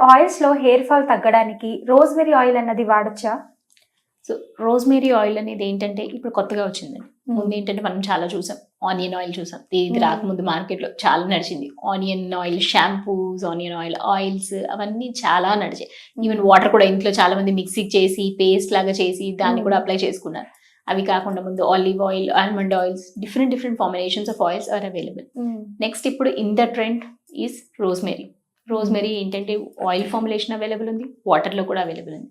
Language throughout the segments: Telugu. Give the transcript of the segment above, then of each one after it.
ఆయిల్స్లో హెయిర్ ఫాల్ తగ్గడానికి రోజ్మెరీ ఆయిల్ అన్నది వాడొచ్చా? సో రోజ్మేరీ ఆయిల్ అనేది ఏంటంటే ఇప్పుడు కొత్తగా వచ్చిందండి ముందు ఏంటంటే మనం చాలా చూసాం. ఆనియన్ ఆయిల్ చూసాం. ఇది Hmm. రాకముందు మార్కెట్లో చాలా నడిచింది. Onion oil shampoos onion oil oils అవన్నీ చాలా నడిచాయి. ఈవెన్ వాటర్ కూడా ఇంట్లో చాలా మంది మిక్సీ చేసి పేస్ట్ లాగా చేసి దాన్ని Hmm. కూడా అప్లై చేసుకున్నారు. అవి కాకుండా ముందు olive oil almond oils different different formulations of oils are available next ఇప్పుడు in the trend is rosemary rosemary ఏంటంటే ఆయిల్ ఫార్ములేషన్ అవైలబుల్ ఉంది వాటర్లో కూడా అవైలబుల్ ఉంది.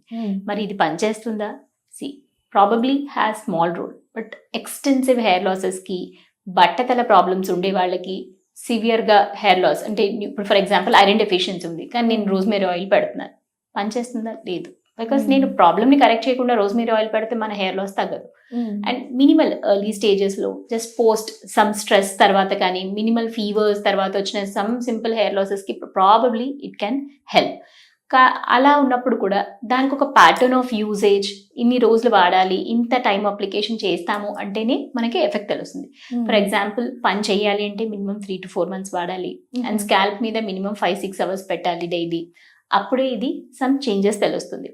మరి ఇది పనిచేస్తుందా? See probably has small role but extensive hair లాసెస్కి బట్టతల ప్రాబ్లమ్స్ ఉండే వాళ్ళకి సివియర్గా హెయిర్ లాస్ అంటే ఇప్పుడు ఫర్ ఎగ్జాంపుల్ ఐరన్ డెఫిషియన్సీ ఉంది కానీ నేను రోజ్మేరీ ఆయిల్ పెడుతున్నాను. పనిచేస్తుందా? లేదు. Because Hmm. నేను ప్రాబ్లమ్ని కరెక్ట్ చేయకుండా రోజ్మేరీ ఆయిల్ పెడితే మన హెయిర్ లాస్ తగ్గదు. అండ్ మినిమల్ ఎర్లీ స్టేజెస్లో జస్ట్ పోస్ట్ సమ్ స్ట్రెస్ తర్వాత కానీ మినిమల్ ఫీవర్స్ తర్వాత వచ్చిన సమ్ సింపుల్ హెయిర్ లాసెస్కి ప్రాబబ్లీ ఇట్ క్యాన్ హెల్ప్ కా అలా ఉన్నప్పుడు కూడా దానికి ఒక ప్యాటర్న్ ఆఫ్ యూసేజ్ ఇన్ని రోజులు వాడాలి ఇంత టైం అప్లికేషన్ చేస్తాము అంటేనే మనకి ఎఫెక్ట్ తెలుస్తుంది. ఫర్ ఎగ్జాంపుల్ పని చేయాలి అంటే minimum three to four months వాడాలి. అండ్ స్కాల్ప్ మీద మినిమం ఫైవ్ సిక్స్ అవర్స్ పెట్టాలి డైలీ అప్పుడే ఇది సమ్ చేంజెస్ తెలుస్తుంది.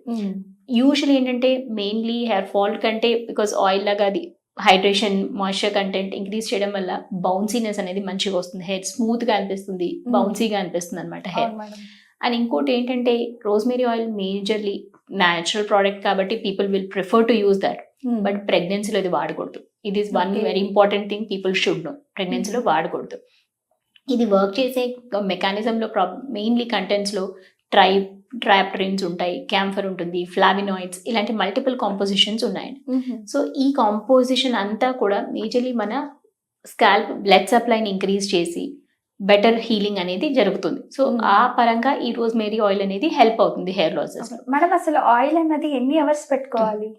యూజువల్ ఏంటంటే మెయిన్లీ హెయిర్ ఫాల్ కంటే బికాస్ ఆయిల్ లాగా అది హైడ్రేషన్ మాయిశ్చర్ కంటెంట్ ఇంక్రీజ్ చేయడం వల్ల బౌన్సీనెస్ అనేది మంచిగా వస్తుంది. హెయిర్ స్మూత్గా అనిపిస్తుంది Hmm. బౌన్సీగా అనిపిస్తుంది అనమాట హెయిర్ అండ్ ఇంకోటి ఏంటంటే rosemary oil majorly natural product కాబట్టి people will prefer to use that but ప్రెగ్నెన్సీలో ఇది వాడకూడదు. ఇది is one. Very important thing people should know ప్రెగ్నెన్సీలో వాడకూడదు. ఇది వర్క్ చేసే మెకానిజంలో ప్రాబ్ మెయిన్లీ కంటెంట్స్లో ట్రై ట్రాప్టరిన్స్ ఉంటాయి క్యాంఫర్ ఉంటుంది ఫ్లావినాయిడ్స్ ఇలాంటి మల్టిపుల్ కాంపోజిషన్స్ ఉన్నాయండి. సో ఈ కాంపోజిషన్ అంతా కూడా మేజర్లీ మన స్కాల్ప్ బ్లడ్ సప్లైని ఇంక్రీజ్ చేసి బెటర్ హీలింగ్ అనేది జరుగుతుంది. సో. ఆ పరంగా ఈ రోజ్ మేరీ ఆయిల్ అనేది హెల్ప్ అవుతుంది హెయిర్ లాసెస్ మేడం అసలు ఆయిల్ అన్నది ఎన్ని అవర్స్ పెట్టుకోవాలి?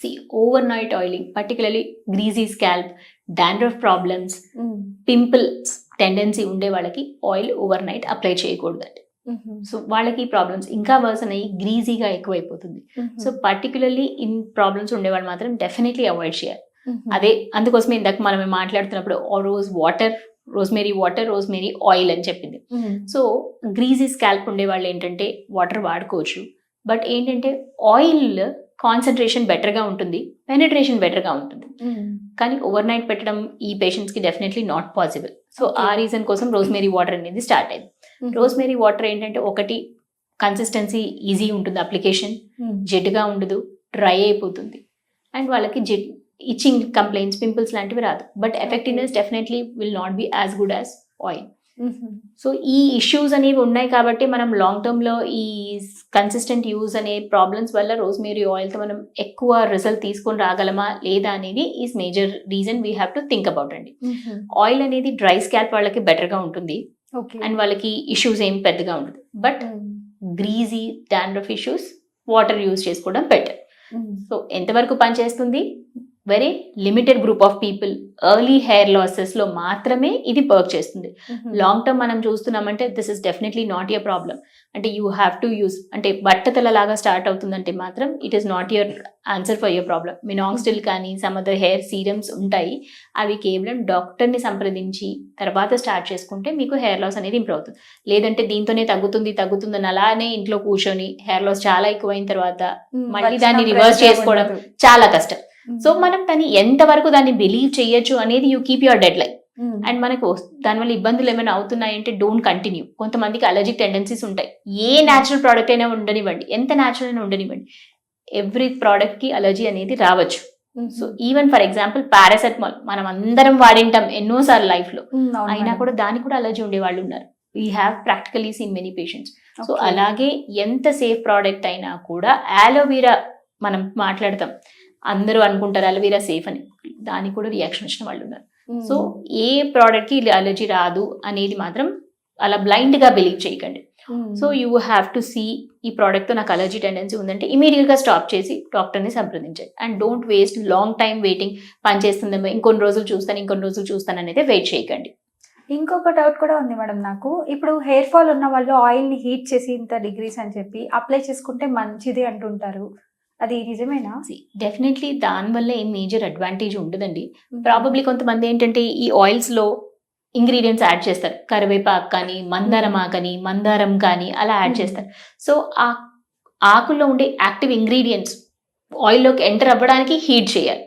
See overnight oiling particularly greasy scalp dandruff problems pimples tendency ఉండే వాళ్ళకి ఆయిల్ ఓవర్ నైట్ అప్లై చేయకూడదు సో వాళ్ళకి ప్రాబ్లమ్స్ ఇంకా వర్సన్ అయ్యి గ్రీజీగా ఎక్కువైపోతుంది. సో పర్టికులర్లీ ఇన్ ప్రాబ్లమ్స్ ఉండేవాళ్ళు మాత్రం డెఫినెట్లీ అవాయిడ్ చేయాలి. అదే అందుకోసమే ఇందాక మనం మాట్లాడుతున్నప్పుడు rose water rosemary water rosemary oil అని చెప్పింది. సో గ్రీజీ స్కాల్ప్ ఉండే వాళ్ళు ఏంటంటే వాటర్ వాడుకోవచ్చు. బట్ ఏంటంటే ఆయిల్ కాన్సన్ట్రేషన్ బెటర్గా ఉంటుంది పెనిట్రేషన్ బెటర్గా ఉంటుంది. కానీ ఓవర్ నైట్ పెట్టడం ఈ పేషెంట్స్కి డెఫినెట్లీ నాట్ పాసిబుల్ సో. ఆ రీజన్ కోసం రోజ్మేరీ వాటర్ అనేది స్టార్ట్ అయింది. రోజ్మేరీ వాటర్ ఏంటంటే ఒకటి కన్సిస్టెన్సీ ఈజీ ఉంటుంది అప్లికేషన్ జిడ్డుగా ఉండదు డ్రై అయిపోతుంది. అండ్ వాళ్ళకి జిడ్ ఇచ్చింగ్ కంప్లైంట్స్ పింపుల్స్ లాంటివి రాదు. But effectiveness definitely will not be as good as oil so ఈ ఇష్యూస్ అనేవి ఉన్నాయి కాబట్టి మనం లాంగ్ టర్మ్లో ఈ కన్సిస్టెంట్ యూజ్ అనే ప్రాబ్లమ్స్ వల్ల రోజ్మేరీ ఆయిల్తో మనం ఎక్కువ రిజల్ట్ తీసుకొని రాగలమా లేదా అనేది is major reason we have to think about అండి. ఆయిల్ అనేది డ్రై స్కాల్ప్ వాళ్ళకి better గా ఉంటుంది. ఓకే అండ్ వాళ్ళకి ఇష్యూస్ ఏం పెద్దగా ఉండదు. But greasy dandruff issues water use చేసుకోవడం బెటర్ సో ఎంతవరకు పనిచేస్తుంది? Very limited group of people. Early hair లాసెస్లో మాత్రమే ఇది వర్క్ చేస్తుంది. లాంగ్ టర్మ్ మనం చూస్తున్నామంటే this is definitely not your problem అంటే యూ హ్యావ్ టు యూస్ అంటే బట్టతల లాగా స్టార్ట్ అవుతుందంటే మాత్రం it is not your answer for your problem minoxidil కానీ సమ్ అదర్ హెయిర్ సీరమ్స్ ఉంటాయి. అవి కేవలం డాక్టర్ని సంప్రదించి తర్వాత స్టార్ట్ చేసుకుంటే మీకు హెయిర్ లాస్ అనేది ఇంప్రూవ్ అవుతుంది. లేదంటే దీంతోనే తగ్గుతుంది తగ్గుతుంది అని అలానే ఇంట్లో కూర్చొని హెయిర్ లాస్ చాలా ఎక్కువైన తర్వాత మళ్ళీ దాన్ని reverse చేసుకోవడం చాలా కష్టం. సో మనం దాన్ని ఎంతవరకు దాన్ని బిలీవ్ చేయొచ్చు అనేది you keep your deadline and మనకు దానివల్ల ఇబ్బందులు ఏమైనా అవుతున్నాయంటే డోంట్ కంటిన్యూ కొంతమందికి అలర్జిక్ టెండెన్సీస్ ఉంటాయి. ఏ న్యాచురల్ ప్రోడక్ట్ అయినా ఉండనివ్వండి. ఎంత న్యాచురల్ అయినా ఉండనివ్వండి. ఎవ్రీ ప్రోడక్ట్కి అలర్జీ అనేది రావచ్చు. So even for example paracetamol మనం అందరం వాడింటాం ఎన్నోసార్లు లైఫ్లో. అయినా కూడా దానికి కూడా అలర్జీ ఉండే వాళ్ళు ఉన్నారు we have practically seen many patients so అలాగే ఎంత సేఫ్ ప్రోడక్ట్ అయినా కూడా ఆలోవీరా మనం మాట్లాడతాం. అందరూ అనుకుంటారు అలోవీరా సేఫ్ అని. దానికి కూడా రియాక్షన్ వచ్చిన వాళ్ళు ఉన్నారు. సో ఏ ప్రోడక్ట్కి అలర్జీ రాదు అనేది మాత్రం అలా బ్లైండ్గా బిలీవ్ చేయకండి. So you have to see ఈ ప్రోడక్ట్తో నాకు అలర్జీ టెండెన్సీ ఉందంటే ఇమీడియట్గా స్టాప్ చేసి డాక్టర్ని సంప్రదించండి. And don't waste long time waiting పని చేస్తుందేమో ఇంకొన్ని రోజులు చూస్తాను ఇంకొన్ని రోజులు చూస్తాను అనేది వెయిట్ చేయకండి. ఇంకొక డౌట్ కూడా ఉంది మేడం నాకు. ఇప్పుడు హెయిర్ ఫాల్ ఉన్న వాళ్ళు ఆయిల్ని హీట్ చేసి ఇంత డిగ్రీస్ అని చెప్పి అప్లై చేసుకుంటే మంచిది అంటుంటారు. అది నిజమేనా? డెఫినెట్లీ దానివల్ల ఏం మేజర్ అడ్వాంటేజ్ ఉండదండి. ప్రాబబ్లీ కొంతమంది ఏంటంటే ఈ ఆయిల్స్లో ఇంగ్రీడియంట్స్ యాడ్ చేస్తారు. కరివేపాకు కానీ మందారం ఆకని మందారం కానీ అలా యాడ్. చేస్తారు. సో ఆ ఆకుల్లో ఉండే యాక్టివ్ ఇంగ్రీడియంట్స్ ఆయిల్లోకి ఎంటర్ అవ్వడానికి హీట్ చేయాలి.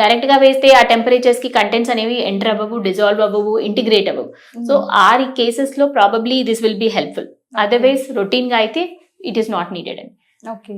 డైరెక్ట్గా వేస్తే ఆ టెంపరేచర్స్కి కంటెంట్స్ అనేవి ఎంటర్ అవ్వవు డిజాల్వ్ అవ్వవు ఇంటిగ్రేట్ అవ్వవు. సో ఆ కేసెస్లో probably this will be helpful otherwise రొటీన్గా అయితే ఇట్ ఈస్ నాట్ నీడెడ్ అండి ఓకే